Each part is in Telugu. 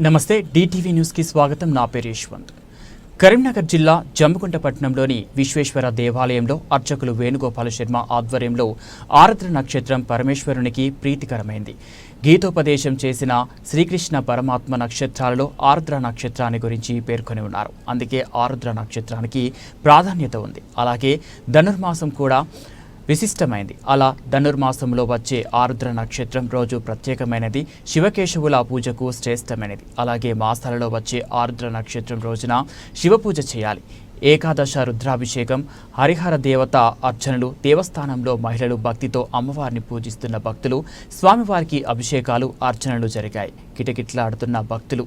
నమస్తే డిటీవీ న్యూస్కి స్వాగతం. నా పేరు యశ్వంత్. కరీంనగర్ జిల్లా జమ్మికుంట పట్టణంలోని విశ్వేశ్వర దేవాలయంలో అర్చకులు వేణుగోపాల శర్మ ఆధ్వర్యంలో ఆరుద్ర నక్షత్రం పరమేశ్వరునికి ప్రీతికరమైంది. గీతోపదేశం చేసిన శ్రీకృష్ణ పరమాత్మ నక్షత్రాలలో ఆరుద్ర నక్షత్రాన్ని గురించి పేర్కొని ఉన్నారు. అందుకే ఆరుద్ర నక్షత్రానికి ప్రాధాన్యత ఉంది. అలాగే ధనుర్మాసం కూడా విశిష్టమైంది అలా ధనుర్మాసంలో వచ్చే ఆరుద్ర నక్షత్రం రోజు ప్రత్యేకమైనది శివకేశవుల పూజకు శ్రేష్టమైనది అలాగే మాసాలలో వచ్చే ఆరుద్ర నక్షత్రం రోజున శివపూజ చేయాలి ఏకాదశ రుద్రాభిషేకం హరిహర దేవత అర్చనలు దేవస్థానంలో మహిళలు భక్తితో అమ్మవారిని పూజిస్తున్న భక్తులు స్వామివారికి అభిషేకాలు అర్చనలు జరిగాయి కిటకిట్లాడుతున్న భక్తులు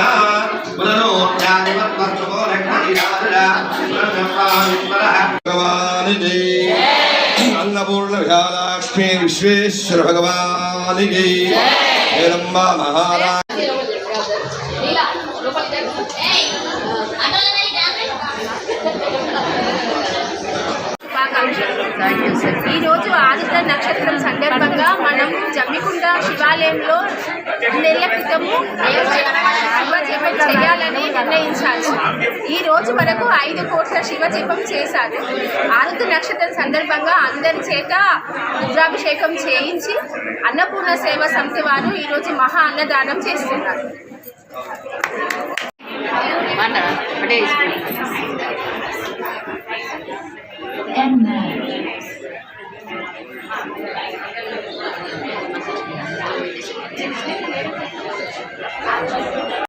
రావు భగవానికి అన్నపూర్ణ విశాలాక్ష్మి విశ్వేశ్వర మహారాజ్ రోజు ఆదిత్య నక్షత్రం సందర్భంగా మనం జమ్మికుంట శివాలయంలో రెండేళ్ళ క్రితము శివజీపం చేయాలని నిర్ణయించాలి. ఈ రోజు వరకు ఐదు కోట్ల శివజీపం చేశారు. ఆరుతు నక్షత్రం సందర్భంగా అందరి చేత రుద్రాభిషేకం చేయించి అన్నపూర్ణ సేవ సంస్థ వారు ఈరోజు మహా అన్నదానం చేస్తున్నారు. Amen.